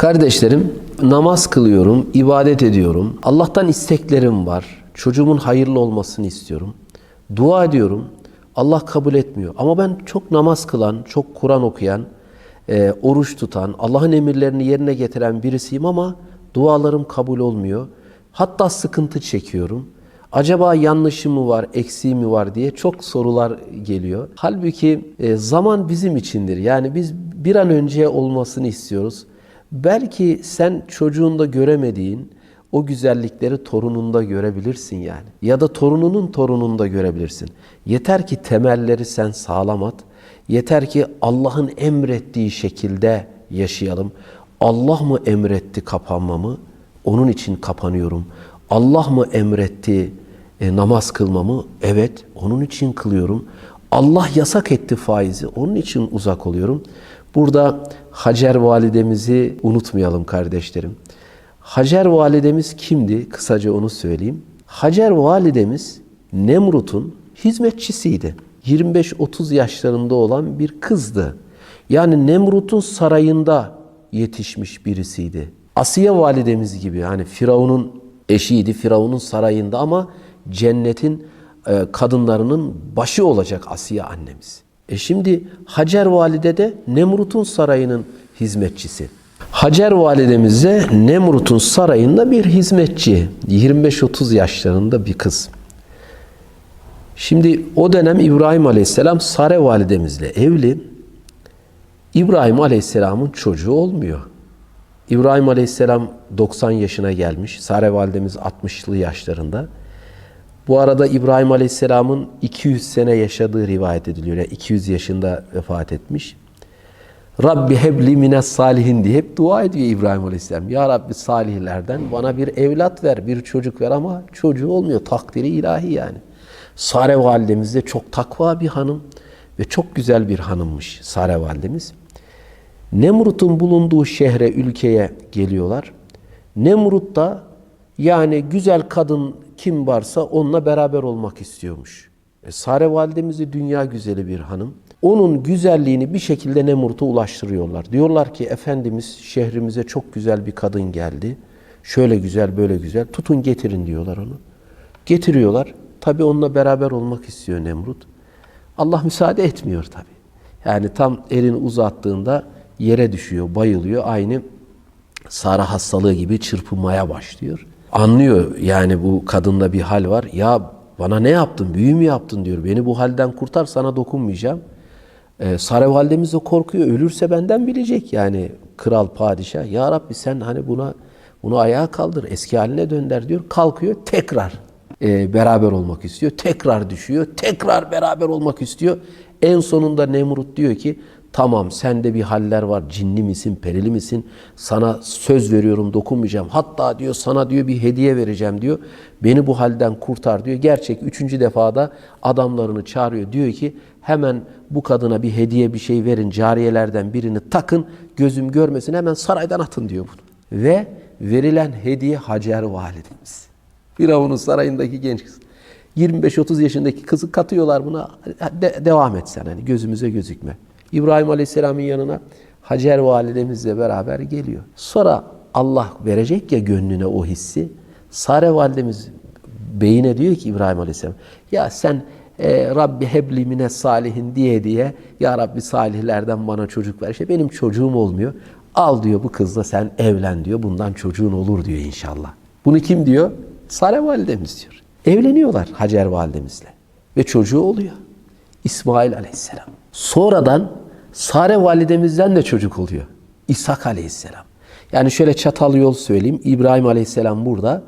Kardeşlerim, namaz kılıyorum, ibadet ediyorum. Allah'tan isteklerim var. Çocuğumun hayırlı olmasını istiyorum. Dua ediyorum. Allah kabul etmiyor. Ama ben çok namaz kılan, çok Kur'an okuyan, e, oruç tutan, Allah'ın emirlerini yerine getiren birisiyim ama dualarım kabul olmuyor. Hatta sıkıntı çekiyorum. Acaba yanlışım mı var, eksiğim mi var diye çok sorular geliyor. Halbuki e, zaman bizim içindir. Yani biz bir an önce olmasını istiyoruz. Belki sen çocuğunda göremediğin o güzellikleri torununda görebilirsin yani. Ya da torununun torununda görebilirsin. Yeter ki temelleri sen sağlam at. Yeter ki Allah'ın emrettiği şekilde yaşayalım. Allah mı emretti kapanmamı? Onun için kapanıyorum. Allah mı emretti e, namaz kılmamı? Evet, onun için kılıyorum. Allah yasak etti faizi. Onun için uzak oluyorum. Burada Hacer validemizi unutmayalım kardeşlerim. Hacer validemiz kimdi? Kısaca onu söyleyeyim. Hacer validemiz Nemrut'un hizmetçisiydi. 25-30 yaşlarında olan bir kızdı. Yani Nemrut'un sarayında yetişmiş birisiydi. Asiye validemiz gibi hani Firavun'un eşiydi. Firavun'un sarayında ama cennetin e, kadınlarının başı olacak Asiye annemiz. E şimdi Hacer valide de Nemrut'un sarayının hizmetçisi. Hacer validemiz de Nemrut'un sarayında bir hizmetçi. 25-30 yaşlarında bir kız. Şimdi o dönem İbrahim Aleyhisselam Sare validemizle evli. İbrahim Aleyhisselam'ın çocuğu olmuyor. İbrahim Aleyhisselam 90 yaşına gelmiş. Sare validemiz 60'lı yaşlarında. Bu arada İbrahim Aleyhisselam'ın 200 sene yaşadığı rivayet ediliyor. Yani 200 yaşında vefat etmiş. Rabbi hebli mines salihin diye hep dua ediyor İbrahim Aleyhisselam. Ya Rabbi salihlerden bana bir evlat ver, bir çocuk ver ama çocuğu olmuyor. Takdiri ilahi yani. Sare validemiz de çok takva bir hanım ve çok güzel bir hanımmış Sare validemiz. Nemrut'un bulunduğu şehre, ülkeye geliyorlar. Nemrut da yani güzel kadın kim varsa onunla beraber olmak istiyormuş. E, Sare validemiz de dünya güzeli bir hanım. Onun güzelliğini bir şekilde Nemrut'a ulaştırıyorlar. Diyorlar ki Efendimiz şehrimize çok güzel bir kadın geldi. Şöyle güzel böyle güzel tutun getirin diyorlar onu. Getiriyorlar. Tabi onunla beraber olmak istiyor Nemrut. Allah müsaade etmiyor tabi. Yani tam elini uzattığında yere düşüyor, bayılıyor. Aynı Sara hastalığı gibi çırpınmaya başlıyor. Anlıyor yani bu kadında bir hal var. Ya bana ne yaptın, büyü mü yaptın diyor. Beni bu halden kurtar sana dokunmayacağım. Ee, Sara validemiz de korkuyor. Ölürse benden bilecek yani kral, padişah. Ya Rabbi sen hani buna bunu ayağa kaldır, eski haline dönder diyor. Kalkıyor tekrar e, beraber olmak istiyor. Tekrar düşüyor. Tekrar beraber olmak istiyor. En sonunda Nemrut diyor ki tamam sende bir haller var. Cinli misin, perili misin? Sana söz veriyorum dokunmayacağım. Hatta diyor sana diyor bir hediye vereceğim diyor. Beni bu halden kurtar diyor. Gerçek üçüncü defada adamlarını çağırıyor. Diyor ki hemen bu kadına bir hediye bir şey verin. Cariyelerden birini takın. Gözüm görmesin hemen saraydan atın diyor bunu. Ve verilen hediye Hacer validemiz. Firavun'un sarayındaki genç kız. 25-30 yaşındaki kızı katıyorlar buna. De- devam et sen hani gözümüze gözükme. İbrahim Aleyhisselam'ın yanına Hacer validemizle beraber geliyor. Sonra Allah verecek ya gönlüne o hissi. Sare validemiz beyine diyor ki İbrahim Aleyhisselam ya sen e, Rabbi hebli mine salihin diye diye ya Rabbi salihlerden bana çocuk ver. İşte benim çocuğum olmuyor. Al diyor bu kızla sen evlen diyor. Bundan çocuğun olur diyor inşallah. Bunu kim diyor? Sare validemiz diyor. Evleniyorlar Hacer validemizle. Ve çocuğu oluyor. İsmail aleyhisselam. Sonradan Sare validemizden de çocuk oluyor. İshak aleyhisselam. Yani şöyle çatal yol söyleyeyim. İbrahim aleyhisselam burada.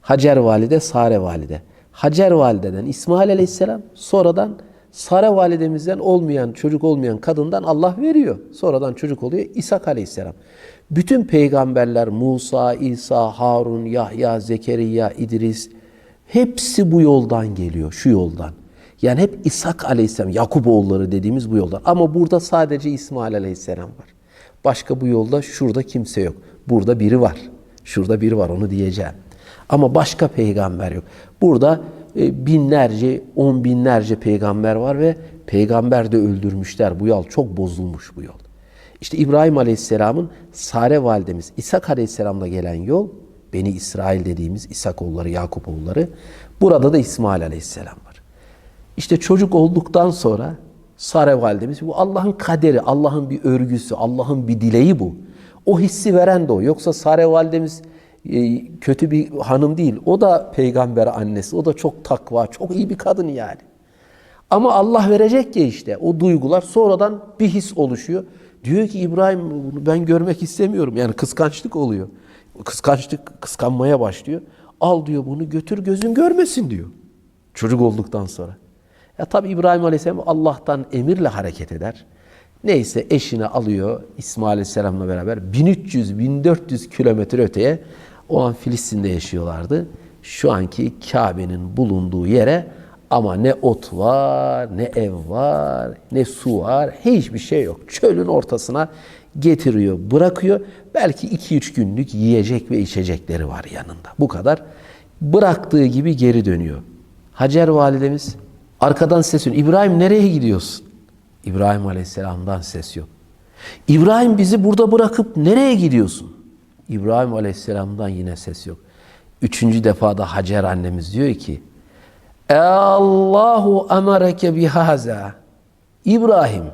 Hacer valide, Sare valide. Hacer valideden İsmail aleyhisselam sonradan Sare validemizden olmayan, çocuk olmayan kadından Allah veriyor. Sonradan çocuk oluyor İshak aleyhisselam. Bütün peygamberler Musa, İsa, Harun, Yahya, Zekeriya, İdris hepsi bu yoldan geliyor, şu yoldan. Yani hep İshak aleyhisselam, Yakup oğulları dediğimiz bu yoldan. Ama burada sadece İsmail aleyhisselam var. Başka bu yolda şurada kimse yok. Burada biri var. Şurada biri var onu diyeceğim. Ama başka peygamber yok. Burada e, binlerce, on binlerce peygamber var ve peygamber de öldürmüşler. Bu yol çok bozulmuş bu yol. İşte İbrahim Aleyhisselam'ın Sare validemiz İshak Aleyhisselam'la gelen yol Beni İsrail dediğimiz İshak oğulları, Yakup oğulları. Burada da İsmail Aleyhisselam var. İşte çocuk olduktan sonra Sare validemiz bu Allah'ın kaderi, Allah'ın bir örgüsü, Allah'ın bir dileği bu. O hissi veren de o. Yoksa Sare validemiz e, kötü bir hanım değil. O da peygamber annesi. O da çok takva, çok iyi bir kadın yani. Ama Allah verecek ya işte o duygular sonradan bir his oluşuyor. Diyor ki İbrahim bunu ben görmek istemiyorum. Yani kıskançlık oluyor. Kıskançlık kıskanmaya başlıyor. Al diyor bunu götür gözün görmesin diyor. Çocuk olduktan sonra. Ya tabi İbrahim Aleyhisselam Allah'tan emirle hareket eder. Neyse eşini alıyor İsmail Aleyhisselam'la beraber 1300-1400 kilometre öteye o an Filistin'de yaşıyorlardı. Şu anki Kabe'nin bulunduğu yere ama ne ot var, ne ev var, ne su var, hiçbir şey yok. Çölün ortasına getiriyor, bırakıyor. Belki 2-3 günlük yiyecek ve içecekleri var yanında. Bu kadar. Bıraktığı gibi geri dönüyor. Hacer validemiz arkadan ses yok. İbrahim nereye gidiyorsun? İbrahim Aleyhisselam'dan ses yok. İbrahim bizi burada bırakıp nereye gidiyorsun? İbrahim Aleyhisselam'dan yine ses yok. Üçüncü defada Hacer annemiz diyor ki "E Allahu emareke bihaza. İbrahim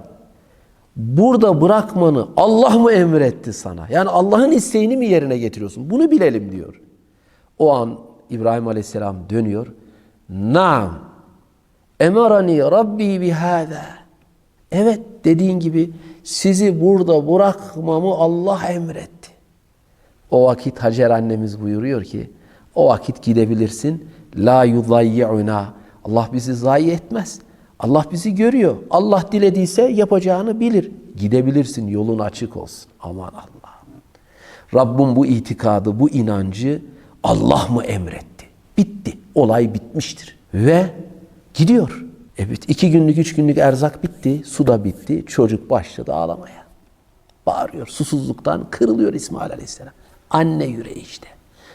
burada bırakmanı Allah mı emretti sana? Yani Allah'ın isteğini mi yerine getiriyorsun? Bunu bilelim diyor. O an İbrahim Aleyhisselam dönüyor. Naam. Emarani Rabbi bihâzâ. Evet dediğin gibi sizi burada bırakmamı Allah emretti. O vakit Hacer annemiz buyuruyor ki o vakit gidebilirsin. La yudayyi'una. Allah bizi zayi etmez. Allah bizi görüyor. Allah dilediyse yapacağını bilir. Gidebilirsin yolun açık olsun. Aman Allah. Rabbim bu itikadı, bu inancı Allah mı emretti? Bitti. Olay bitmiştir. Ve gidiyor. Evet iki günlük, üç günlük erzak bitti. Su da bitti. Çocuk başladı ağlamaya. Bağırıyor. Susuzluktan kırılıyor İsmail Aleyhisselam. Anne yüreği işte.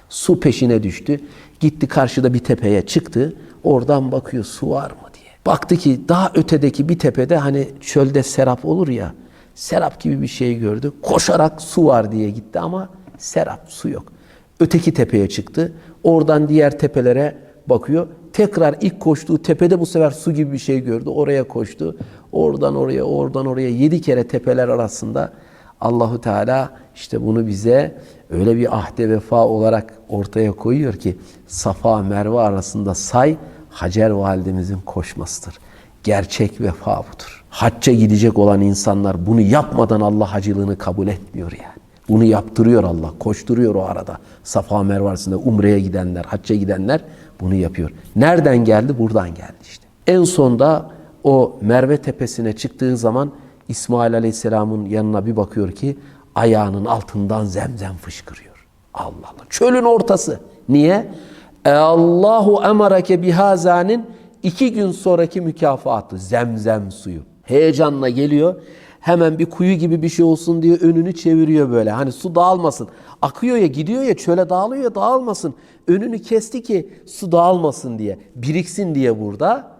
Su peşine düştü. Gitti karşıda bir tepeye çıktı. Oradan bakıyor su var mı diye. Baktı ki daha ötedeki bir tepede hani çölde serap olur ya. Serap gibi bir şey gördü. Koşarak su var diye gitti ama serap su yok. Öteki tepeye çıktı. Oradan diğer tepelere bakıyor. Tekrar ilk koştuğu tepede bu sefer su gibi bir şey gördü. Oraya koştu. Oradan oraya, oradan oraya yedi kere tepeler arasında Allahu Teala işte bunu bize öyle bir ahde vefa olarak ortaya koyuyor ki Safa Merve arasında say Hacer validemizin koşmasıdır. Gerçek vefa budur. Hacca gidecek olan insanlar bunu yapmadan Allah hacılığını kabul etmiyor yani. Bunu yaptırıyor Allah, koşturuyor o arada. Safa Merve arasında umreye gidenler, hacca gidenler bunu yapıyor. Nereden geldi? Buradan geldi işte. En sonda o Merve tepesine çıktığı zaman İsmail Aleyhisselam'ın yanına bir bakıyor ki ayağının altından zemzem fışkırıyor. Allah Allah. Çölün ortası. Niye? E Allahu emareke bihazanin iki gün sonraki mükafatı zemzem suyu. Heyecanla geliyor. Hemen bir kuyu gibi bir şey olsun diye önünü çeviriyor böyle. Hani su dağılmasın. Akıyor ya gidiyor ya çöle dağılıyor ya dağılmasın. Önünü kesti ki su dağılmasın diye. Biriksin diye burada.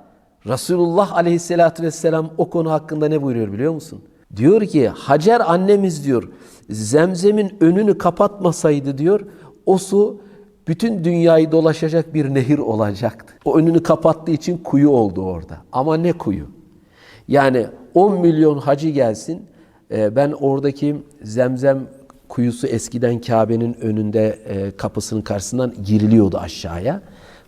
Resulullah aleyhissalatü vesselam o konu hakkında ne buyuruyor biliyor musun? Diyor ki Hacer annemiz diyor zemzemin önünü kapatmasaydı diyor o su bütün dünyayı dolaşacak bir nehir olacaktı. O önünü kapattığı için kuyu oldu orada. Ama ne kuyu? Yani 10 milyon hacı gelsin. e, Ben oradaki zemzem kuyusu eskiden Kabe'nin önünde e, kapısının karşısından giriliyordu aşağıya.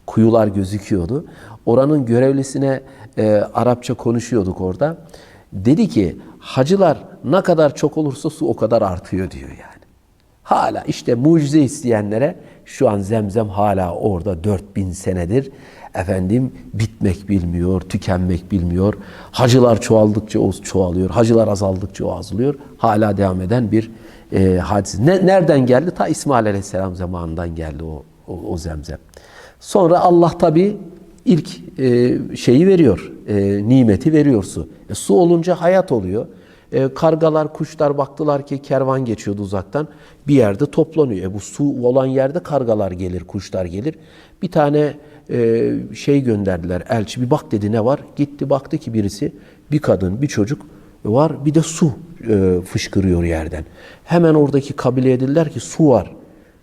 Kuyular gözüküyordu. Oranın görevlisine e, Arapça konuşuyorduk orada. Dedi ki hacılar ne kadar çok olursa su o kadar artıyor diyor yani. Hala işte mucize isteyenlere şu an zemzem hala orada 4000 senedir efendim bitmek bilmiyor, tükenmek bilmiyor. Hacılar çoğaldıkça o çoğalıyor, hacılar azaldıkça o azalıyor. Hala devam eden bir e, hadise. Ne, nereden geldi? Ta İsmail Aleyhisselam zamanından geldi o, o, o zemzem. Sonra Allah tabi ilk e, şeyi veriyor, e, nimeti veriyor su. E, su olunca hayat oluyor. E, kargalar, kuşlar baktılar ki kervan geçiyordu uzaktan. Bir yerde toplanıyor. E, bu su olan yerde kargalar gelir, kuşlar gelir. Bir tane e, şey gönderdiler, elçi bir bak dedi ne var? Gitti baktı ki birisi, bir kadın, bir çocuk var bir de su e, fışkırıyor yerden. Hemen oradaki kabileye dediler ki su var.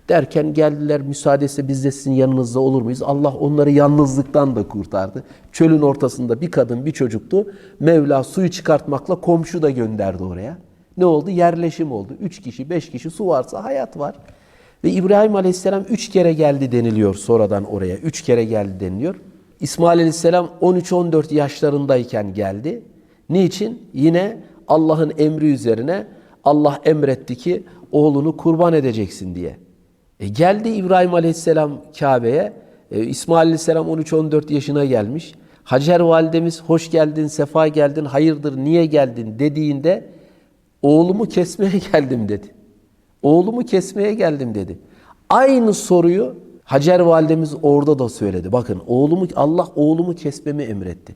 Derken geldiler müsaadesi biz de sizin yanınızda olur muyuz? Allah onları yalnızlıktan da kurtardı. Çölün ortasında bir kadın bir çocuktu. Mevla suyu çıkartmakla komşu da gönderdi oraya. Ne oldu? Yerleşim oldu. Üç kişi, beş kişi su varsa hayat var. Ve İbrahim Aleyhisselam üç kere geldi deniliyor sonradan oraya. Üç kere geldi deniliyor. İsmail Aleyhisselam 13-14 yaşlarındayken geldi. Niçin? Yine Allah'ın emri üzerine Allah emretti ki oğlunu kurban edeceksin diye. E geldi İbrahim Aleyhisselam Kabe'ye. E, İsmail Aleyhisselam 13-14 yaşına gelmiş. Hacer validemiz hoş geldin, sefa geldin, hayırdır, niye geldin dediğinde oğlumu kesmeye geldim dedi. Oğlumu kesmeye geldim dedi. Aynı soruyu Hacer validemiz orada da söyledi. Bakın oğlumu Allah oğlumu kesmemi emretti.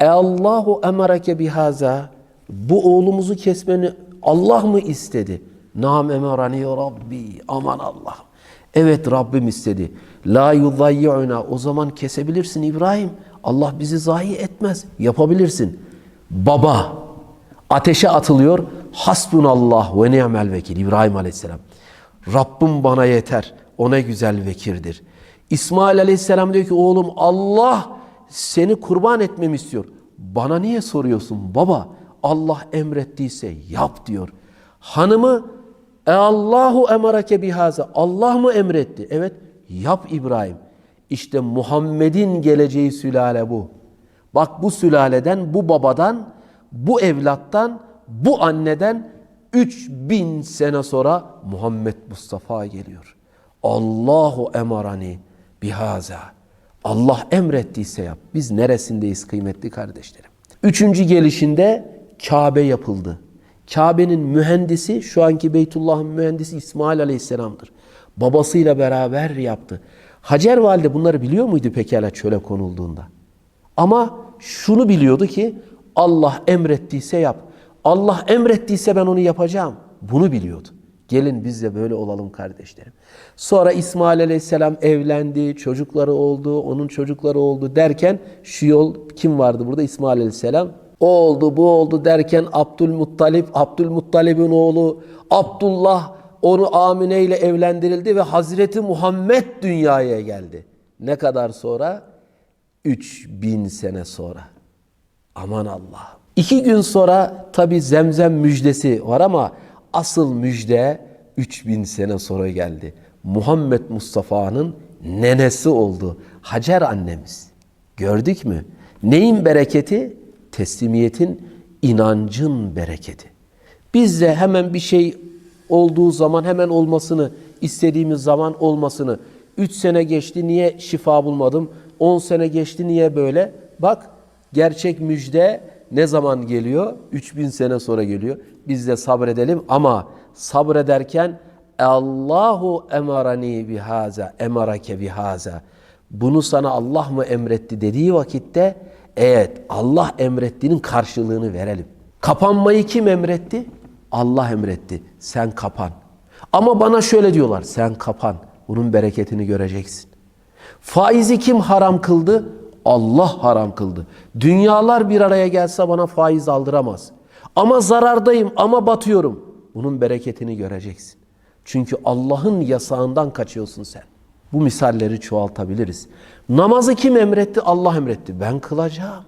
E Allahu emareke bihaza. Bu oğlumuzu kesmeni Allah mı istedi? Nam emarani Rabbi. Aman Allah. Evet Rabbim istedi. La yudayyi'una. O zaman kesebilirsin İbrahim. Allah bizi zayi etmez. Yapabilirsin. Baba ateşe atılıyor. Hasbunallah ve ni'mel vekil. İbrahim Aleyhisselam. Rabbim bana yeter. O ne güzel vekirdir. İsmail Aleyhisselam diyor ki oğlum Allah seni kurban etmemi istiyor. Bana niye soruyorsun baba? Allah emrettiyse yap diyor. Hanımı e Allahu emarake bihaza. Allah mı emretti? Evet yap İbrahim. İşte Muhammed'in geleceği sülale bu. Bak bu sülaleden, bu babadan, bu evlattan, bu anneden 3000 sene sonra Muhammed Mustafa geliyor. Allahu emarani bihaza. Allah emrettiyse yap. Biz neresindeyiz kıymetli kardeşlerim? Üçüncü gelişinde Kabe yapıldı. Kabe'nin mühendisi şu anki Beytullah'ın mühendisi İsmail Aleyhisselam'dır. Babasıyla beraber yaptı. Hacer Valide bunları biliyor muydu pekala çöle konulduğunda? Ama şunu biliyordu ki Allah emrettiyse yap. Allah emrettiyse ben onu yapacağım. Bunu biliyordu. Gelin biz de böyle olalım kardeşlerim. Sonra İsmail Aleyhisselam evlendi, çocukları oldu, onun çocukları oldu derken şu yol kim vardı burada? İsmail Aleyhisselam. O oldu, bu oldu derken Abdülmuttalip, Abdülmuttalib'in oğlu Abdullah onu Amine ile evlendirildi ve Hazreti Muhammed dünyaya geldi. Ne kadar sonra? 3000 sene sonra. Aman Allah. İki gün sonra tabi zemzem müjdesi var ama asıl müjde 3000 sene sonra geldi. Muhammed Mustafa'nın nenesi oldu. Hacer annemiz. Gördük mü? Neyin bereketi? Teslimiyetin, inancın bereketi. Biz de hemen bir şey olduğu zaman hemen olmasını, istediğimiz zaman olmasını. 3 sene geçti niye şifa bulmadım? 10 sene geçti niye böyle? Bak gerçek müjde ne zaman geliyor? 3000 sene sonra geliyor. Biz de sabredelim ama sabrederken Allahu emarani bihaza, emarake bihaza. Bunu sana Allah mı emretti dediği vakitte evet Allah emrettiğinin karşılığını verelim. Kapanmayı kim emretti? Allah emretti. Sen kapan. Ama bana şöyle diyorlar. Sen kapan. Bunun bereketini göreceksin. Faizi kim haram kıldı? Allah haram kıldı. Dünyalar bir araya gelse bana faiz aldıramaz. Ama zarardayım ama batıyorum. Bunun bereketini göreceksin. Çünkü Allah'ın yasağından kaçıyorsun sen. Bu misalleri çoğaltabiliriz. Namazı kim emretti? Allah emretti. Ben kılacağım.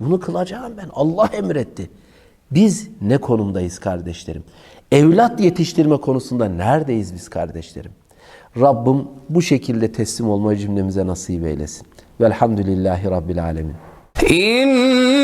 Bunu kılacağım ben. Allah emretti. Biz ne konumdayız kardeşlerim? Evlat yetiştirme konusunda neredeyiz biz kardeşlerim? Rabbim bu şekilde teslim olmayı cümlemize nasip eylesin. Velhamdülillahi Rabbil Alemin. إن